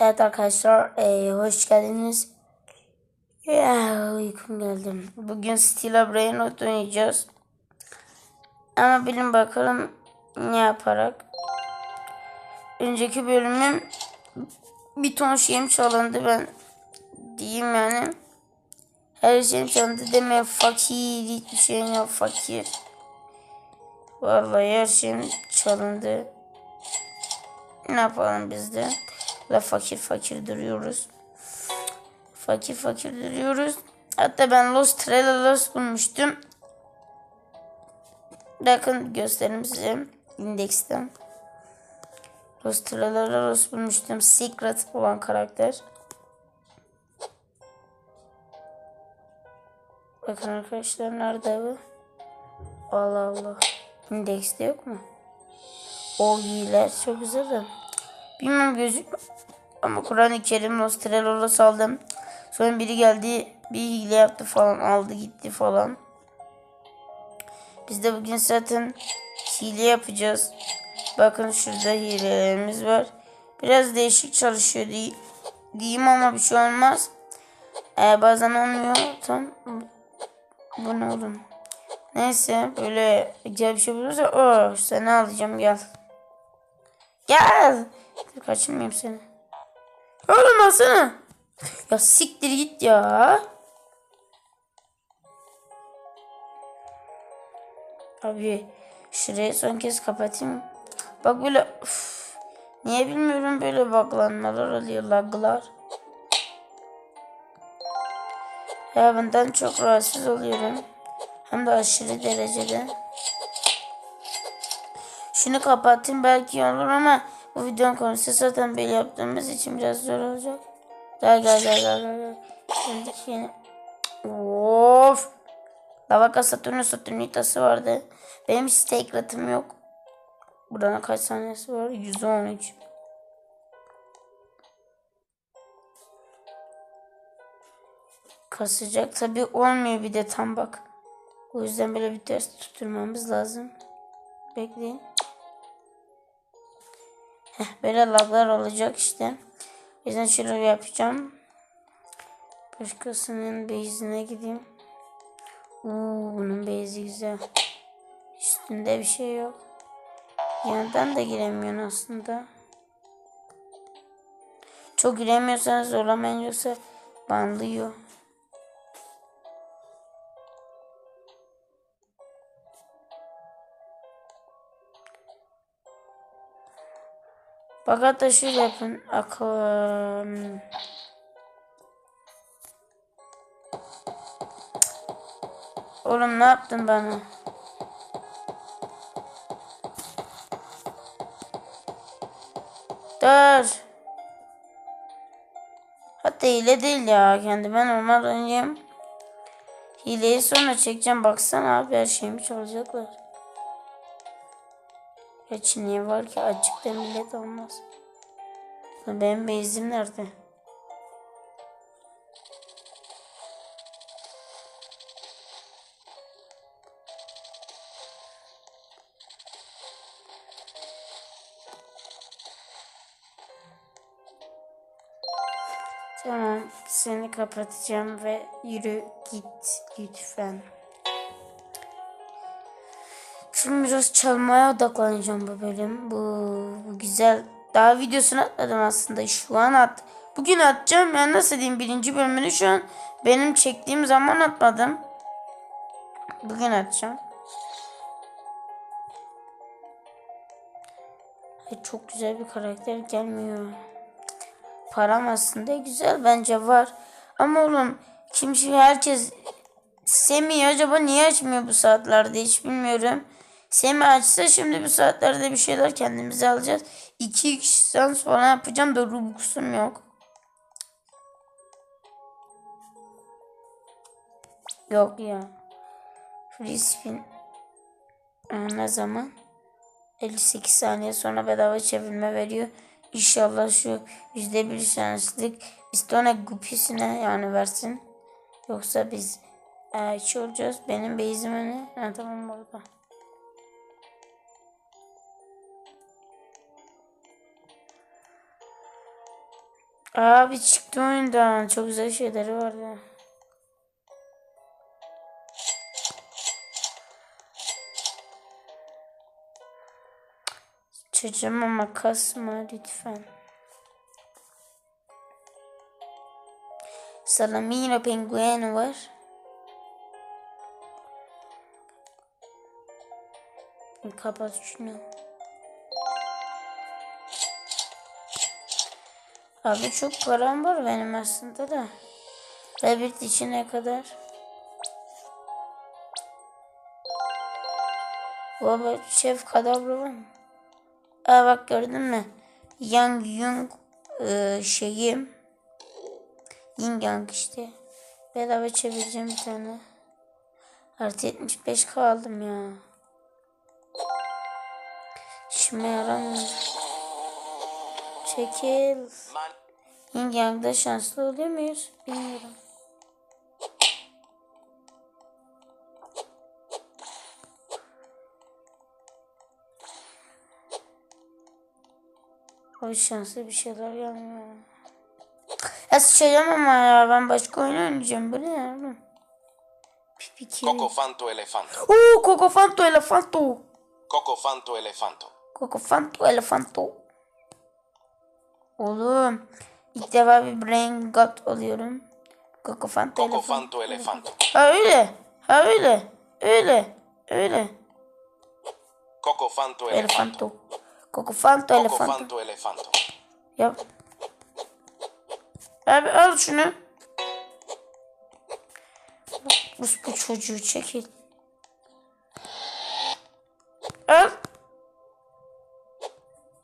Evet arkadaşlar eee, hoş geldiniz. Ya uykum geldi. Bugün Stila Brain oynayacağız. Ama bilin bakalım ne yaparak. Önceki bölümüm bir ton şeyim çalındı ben diyeyim yani. Her şeyim çalındı deme fakir hiçbir şeyim yok fakir. Vallahi her şeyim çalındı. Ne yapalım biz de? La fakir fakir duruyoruz. Fakir fakir duruyoruz. Hatta ben Los Trellos bulmuştum. Bakın göstereyim size indeksten. Los Trellos bulmuştum. Secret olan karakter. Bakın arkadaşlar nerede bu? Allah Allah. İndekste yok mu? O iyiler çok güzel de. Bilmem gözük ama Kur'an-ı Kerim Nostrello'la saldım. Sonra biri geldi bir hile yaptı falan aldı gitti falan. Biz de bugün zaten hile yapacağız. Bakın şurada hilelerimiz var. Biraz değişik çalışıyor diye, diyeyim ama bir şey olmaz. Ee, bazen olmuyor. Tam bu ne oğlum? Neyse böyle güzel bir şey bulursa oh seni alacağım gel. Gel. Dur kaçırmayayım seni. Oğlum alsana. Ya siktir git ya. Abi şurayı son kez kapatayım. Bak böyle uf, niye bilmiyorum böyle baklanmalar oluyor laglar. Ya bundan çok rahatsız oluyorum. Hem de aşırı derecede. Şunu kapatayım belki olur ama bu videonun konusu zaten böyle yaptığımız için biraz zor olacak. Gel gel gel gel gel. Geldik yine. Of. Lavaka Saturnus Saturnitası vardı. Benim steak ratım yok. Buradan kaç saniyesi var? 113. Kasacak. Tabi olmuyor bir de tam bak. O yüzden böyle bir ters tutturmamız lazım. Bekleyin. Heh, böyle laglar olacak işte. O yüzden şöyle yapacağım. Başkasının base'ine gideyim. Oo, bunun base'i güzel. Üstünde bir şey yok. Yandan da giremiyorsun aslında. Çok giremiyorsanız zorlamayın yoksa banlıyor. Bak hatta şöyle yapın. Akım. Oğlum ne yaptın bana? Dur. Hatta hile değil ya. Kendime normal oynayayım. Hileyi sonra çekeceğim. Baksana abi her şeyimi çalacaklar. Hiç niye var ki açıkta millet olmaz. Benim bezim nerede? Tamam seni kapatacağım ve yürü git lütfen. Şimdi biraz çalmaya odaklanacağım bu bölüm. Bu, güzel. Daha videosunu atmadım aslında. Şu an at. Bugün atacağım. Yani nasıl diyeyim birinci bölümünü şu an benim çektiğim zaman atmadım. Bugün atacağım. Ay, çok güzel bir karakter gelmiyor. Param aslında güzel bence var. Ama oğlum kimse herkes Semih acaba niye açmıyor bu saatlerde hiç bilmiyorum. Semih açsa şimdi bu saatlerde bir şeyler kendimize alacağız. 2 kişi sans falan yapacağım da Robux'um yok. Yok ya. Free spin. Aa, ne zaman? 58 saniye sonra bedava çevirme veriyor. İnşallah şu %1 şanslık istone gupisine yani versin. Yoksa biz e, şey olacağız. Benim base'ime ne? Ha, tamam burada. Abi çıktı oyundan. Çok güzel şeyleri vardı. Çocuğuma makas mı lütfen? Salamino penguen var. Kapat şunu. Abi çok param var benim aslında da. Rabbit için ne kadar? Baba şef kadavra var mı? Aa bak gördün mü? Yang Yung e, şeyi Yin Yang işte. Bedava çevireceğim bir tane. Artı 75 kaldım ya. İşime yaramıyor. Çekil. Man- Yin Yang'da şanslı oluyor muyuz? Bilmiyorum. O şanslı bir şeyler gelmiyor. Ya sıçacağım ama ya ben başka oyun oynayacağım. Bu ne ya? Pipi kiwi. Cocofanto elefanto. Oo, Cocofanto Elefanto. Cocofanto elefanto. Cocofanto Elefanto. Oğlum. ilk defa bir brain god oluyorum. Cocofanto Elefanto. Cocofanto elefanto. Ha öyle. Ha öyle. Öyle. Öyle. Cocofanto elefanto. Elefanto. Cocofanto Elefanto. Cocofanto elefanto. Yap. Abi al şunu. Rus bu çocuğu çekil. Al.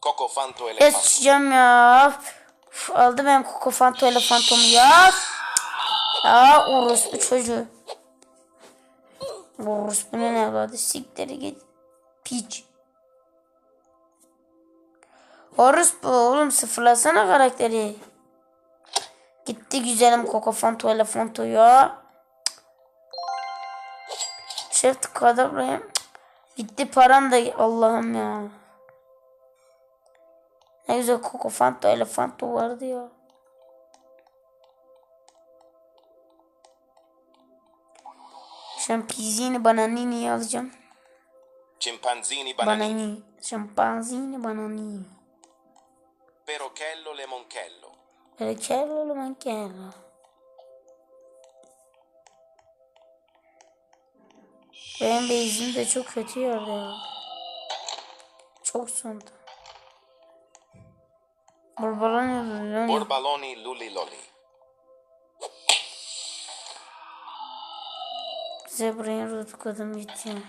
Cocofanto Es elefanto. sıçacağım ya. Uf, aldı benim Cocofanto Elefantomu ya. Ya orospu çocuğu. Orospu'nun evladı. Siktiri git. Piç. Orospu oğlum sıfırlasana karakteri. Gitti güzelim Cocofanto Elefanto ya. Şef buraya. Gitti param da Allah'ım ya. Ne güzel Cocofanto Elefanto vardı ya. Şampizini bananini alacağım. Chimpanzini bananini. Banani. Şampanzini bananini. Perochello lemoncello. Rekello mankello. Benim beyzim de çok kötü yerde ya. Çok sonda. Barbaran yazıyor. Borbaloni luliloli. Zebra'yı rutkladım gitti.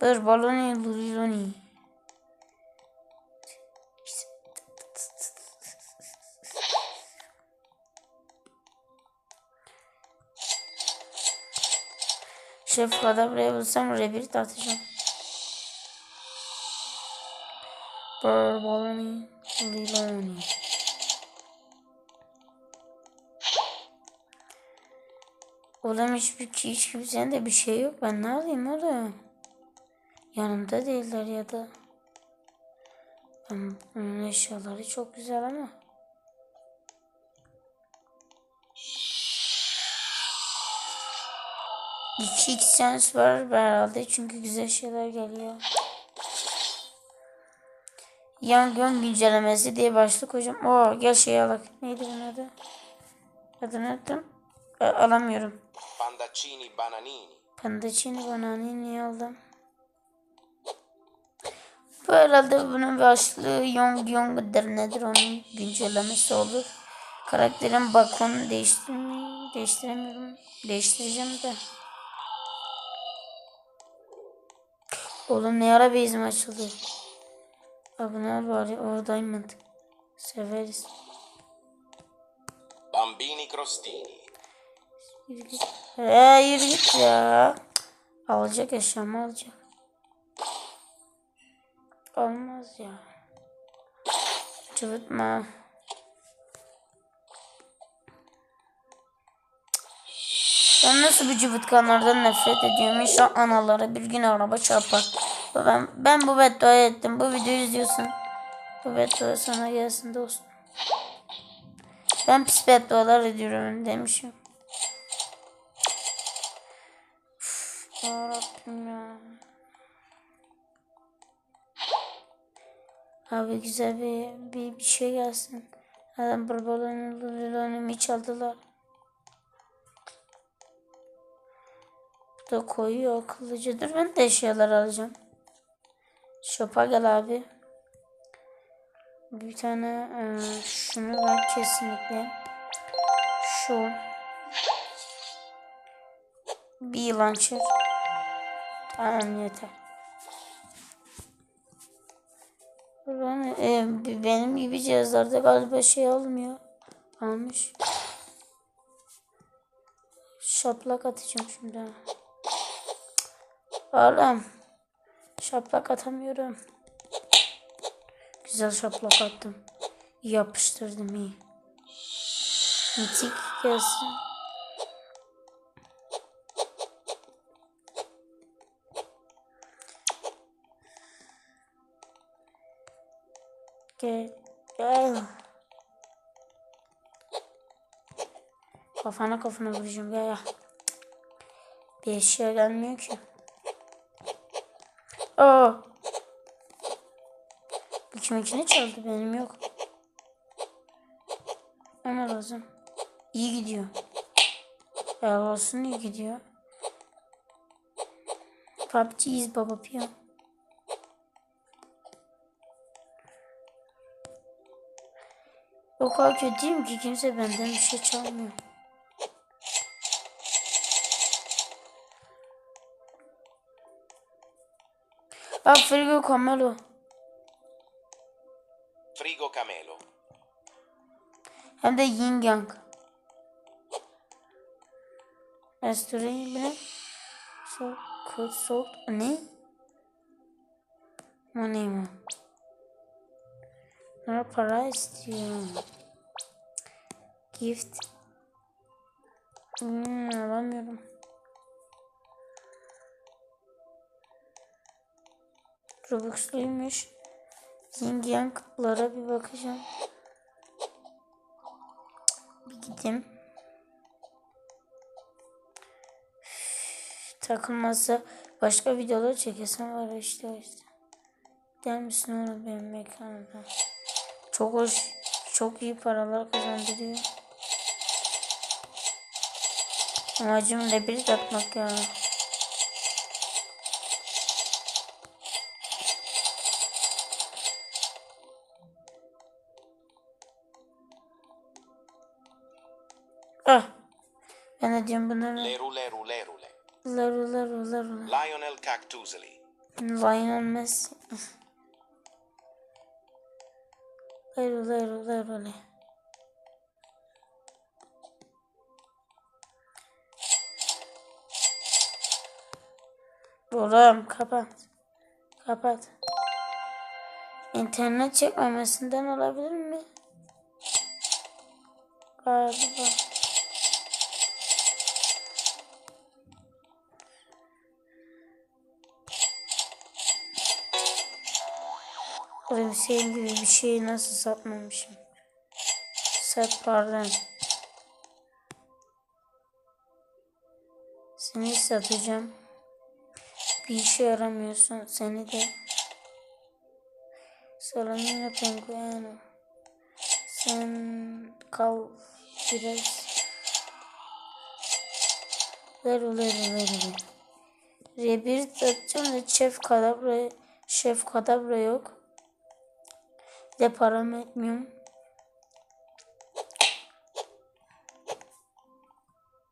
Barbaloni luliloni. Şef kadar buraya bulsam rebir atacağım. Barbaloni luliloni. Oğlum hiçbir hiç kimsenin de bir şey yok. Ben ne alayım oğlum? Yanımda değiller ya da. Bunun eşyaları çok güzel ama. İki x sens var herhalde çünkü güzel şeyler geliyor. Yangın güncellemesi diye başlık hocam. Oo gel şey alak. Neydi bunun adı? Adını unuttum. E, alamıyorum. Pandaccini bananini. Pandacini bananı niye aldım? Bu herhalde bunun başlığı Yong Yong'dur nedir onun güncellemesi olur. Karakterin bakon değiştirmiyorum. Değiştiremiyorum. Değiştireceğim de. Oğlum ne ara bezim açıldı. Abone ol bari oradayım Severiz. Bambini crostini. Yürü git. He yürü git ya. Alacak eşyamı alacak. Olmaz ya. Cıvıtma. Ben nasıl bu cıvıtkanlardan nefret ediyorum. İnşallah analara bir gün araba çarpar. Ben, ben bu bedduayı ettim. Bu videoyu izliyorsun. Bu beddua sana gelsin dostum. Ben pis beddualar ediyorum demişim. Yarabbim ya. Abi güzel bir, bir, bir şey gelsin. Adam barbarların lülülünü çaldılar. Bu da koyuyor akıllıcadır. Ben de eşyalar alacağım. Shop'a gel abi. Bir tane e, şunu ben kesinlikle şu bir launcher tamam yeter. Ben, e, benim gibi cihazlarda galiba şey olmuyor. Almış. Şaplak atacağım şimdi. Oğlum. Şaplak atamıyorum. Güzel şaplak attım. Yapıştırdım iyi. Mitik gelsin. Gel. Gel. Kafana kafana vuracağım. Gel ya. Bir eşya gelmiyor ki. Aa. Bu kiminkini çaldı benim yok. Ama lazım. İyi gidiyor. Ya olsun iyi gidiyor. PUBG'yiz baba piyon. O kadar kötüyüm ki kimse benden bir şey çalmıyor. Ah, frigo Camelo. Frigo Camelo. Hem de yin yang. Restoran bile. Soğuk, kod, soğuk. Ne? Bu ne mi? Bana para istiyor. Gift. Hmm, alamıyorum. Robux'luymuş. Yin Yang'lara bir bakacağım. Bir gideyim. Takılmazsa başka videolar çekesem var işte o işte. Gider misin oğlum benim mekanımda? Çok hoş, çok iyi paralar kazandırıyor. Amacım lebrit atmak ya. Ah. Diyorum bunları. Lerule Rulerule. Ular ular ular ular. Lionel Cactusely. Lionel Messi. Ular ular ular. Oğlum kapat. Kapat. İnternet çekmemesinden olabilir mi? Galiba. Oğlum senin gibi bir şeyi nasıl satmamışım? Sat pardon. Seni satacağım. Bir işe yaramıyorsun seni de. Salamina Pengueno. Sen kal biraz. Ver ver ver ver. Rebir atacağım da şef kadabra şef kadabra yok. De param etmiyorum.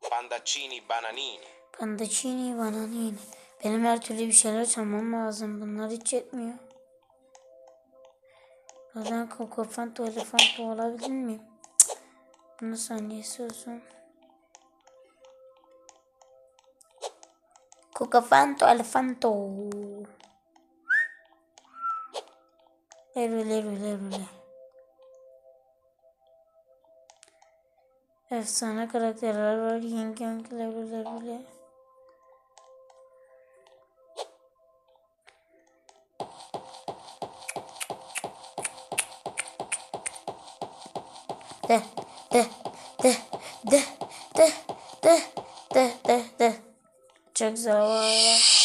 Pandaccini Bananini. Pandacini bananini. Benim her türlü bir şeyler çalmam lazım. Bunlar hiç yetmiyor. Bazen kokofanto elefanto olabilir miyim? Cık. Bunun saniyesi olsun. Kokofanto elefanto. Leru leru leru leru. Efsane karakterler var. Ying yang leru leru leru. De de de de de de de de de. Çok zavallı.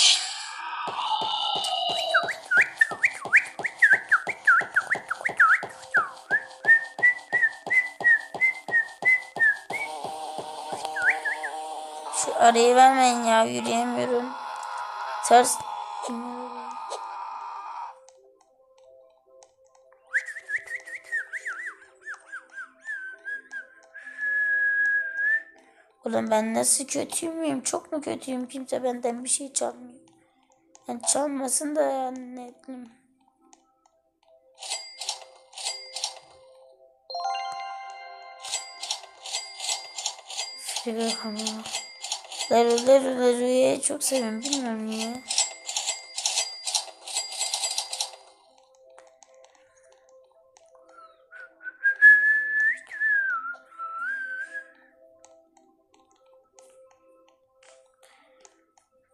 Şu arayı vermeyin ya yürüyemiyorum. Ters. Ulan ben nasıl kötü müyüm? Çok mu kötüyüm? Kimse benden bir şey çalmıyor. Yani çalmasın da yani ne bileyim. Bakalım. Leru Leru Leru'yu çok seviyorum. Bilmiyorum niye.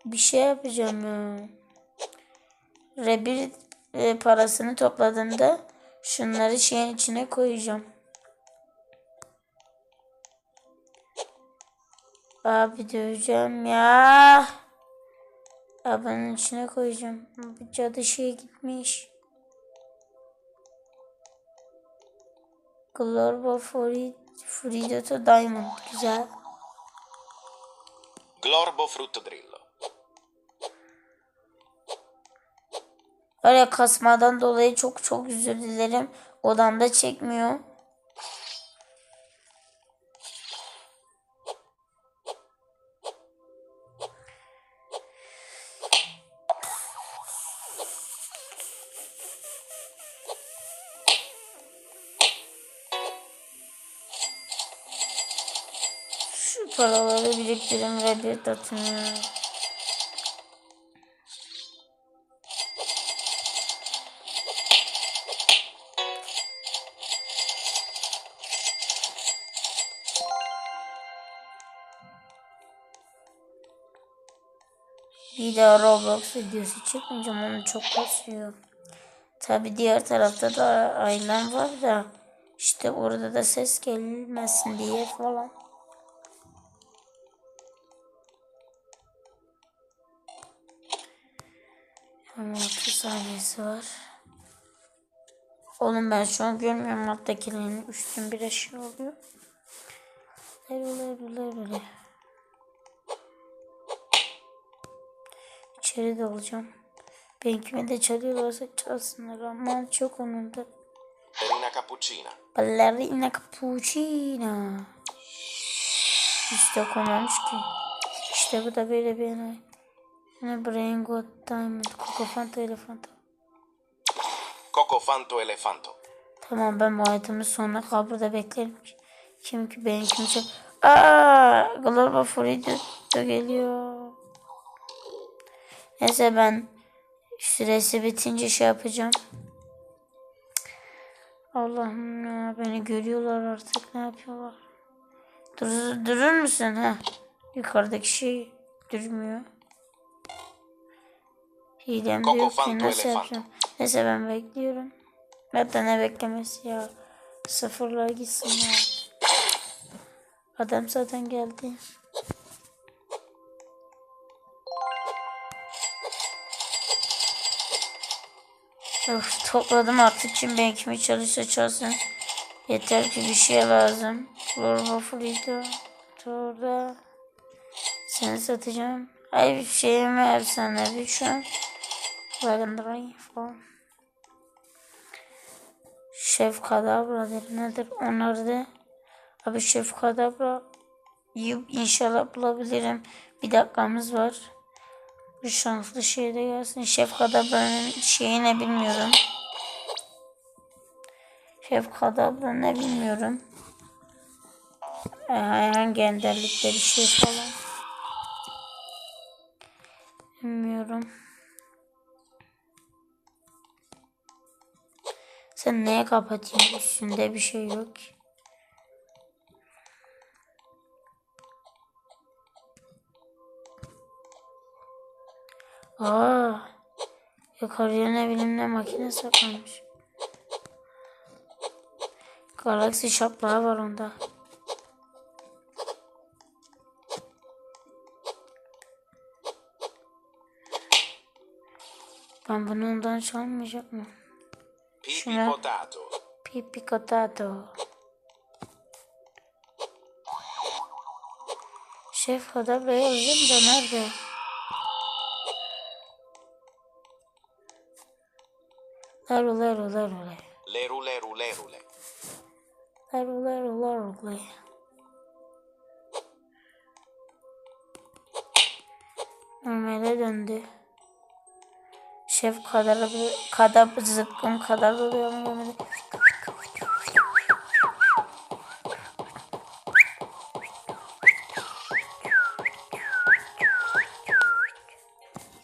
Bir şey yapacağım ya. Rebir e, parasını topladığımda şunları şeyin içine koyacağım. Abi döveceğim ya. Arabanın içine koyacağım. Bu cadı şey gitmiş. Glorbo Fori Fridato Diamond. Güzel. Glorbo Fruttodrillo. Öyle kasmadan dolayı çok çok özür dilerim. Odamda çekmiyor. Ve bir tatmıyor. Bir daha Roblox videosu çekmeyeceğim onu çok kasıyor. Tabi diğer tarafta da ailem var da işte orada da ses gelmesin diye falan. Ama 30 saniyesi var. Oğlum ben şu an görmüyorum alttakilerin üstün bir eşya oluyor. Böyle böyle böyle. İçeri dalacağım. Benimkime de çalıyorlarsa çalsınlar ama çok onun da. Ballerina cappuccina. Ballerina cappuccina. İşte koymamış ki. İşte bu da böyle bir enayi. Yine Brain Got Diamond. Coco Fanta Elefanta. Coco Fanto Elefanto. Tamam ben bu item'i sonuna kadar burada beklerim. Çünkü benimkini çok... Aaa! Global Florida da geliyor. Neyse ben süresi bitince şey yapacağım. Allah'ım ya beni görüyorlar artık ne yapıyorlar? Dur, durur musun ha? Yukarıdaki şey durmuyor. Hilem de Coco yok ki nasıl yapacağım? Neyse ben bekliyorum. Hatta ne beklemesi ya. Sıfırlar gitsin ya. Adam zaten geldi. Of, topladım artık kim ben kimi çalışsa çalsın. Yeter ki bir şey lazım. Frida. Orada. Seni satacağım. Ay bir şey mi efsanevi şu an. Varındırayım falan. Şef Kadabra'dır nedir? Onlar da abi Şef Kadabra inşallah bulabilirim. Bir dakikamız var. Bir şanslı şey de gelsin. Şef Kadabra'nın şeyi ne bilmiyorum. Şef Kadabra ne bilmiyorum. Ee, hangi enderlikte bir şey falan. Bilmiyorum. Sen neye kapatayım? Üstünde bir şey yok. Aa, yukarıya ne bileyim ne makine saklamış. Galaxy şaplığı var onda. Ben bunu ondan çalmayacak mı? Pipi Şuna- potato. Pipi Cotato. Şef kadar beyazım da nerede? Leru leru leru leru. Leru leru lerule. Leru leru leru leru. Normale döndü. Şef kadar kadar zıkkım kadar oluyor mu.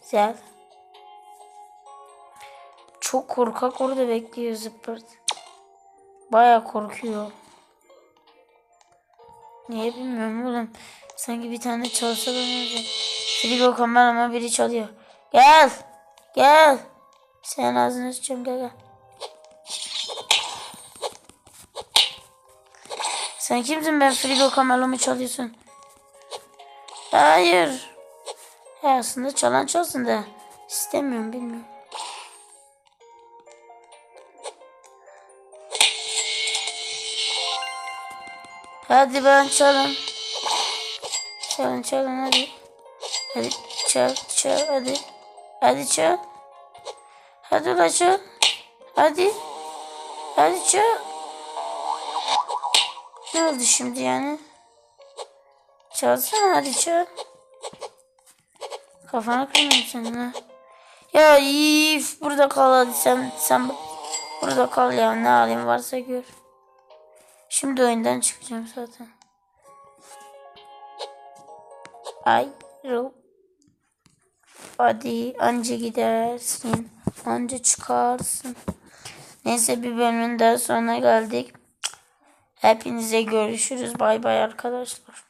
Güzel. Çok korkak orada bekliyor zıppırt. Baya korkuyor. Niye bilmiyorum oğlum. Sanki bir tane çalsa da ne olacak? Frigo kamerama biri çalıyor. Gel. Gel. Senin ağzını sıçacağım gel gel. Sen kimsin ben frigo kameramı çalıyorsun? Hayır. Ya aslında çalan çalsın da. İstemiyorum bilmiyorum. Hadi ben çalın. Çalın çalın hadi. Hadi çal çal hadi. Hadi çal. Hadi ula çal. Hadi. Hadi çal. Ne oldu şimdi yani? Çalsana hadi çal. Kafana kırmayayım senin ha. Ya if burada kal hadi sen sen burada kal ya ne halin varsa gör. Şimdi oyundan çıkacağım zaten. Ay ro. Hadi anca gidersin. Anca çıkarsın. Neyse bir bölümün daha sonuna geldik. Hepinize görüşürüz. Bay bay arkadaşlar.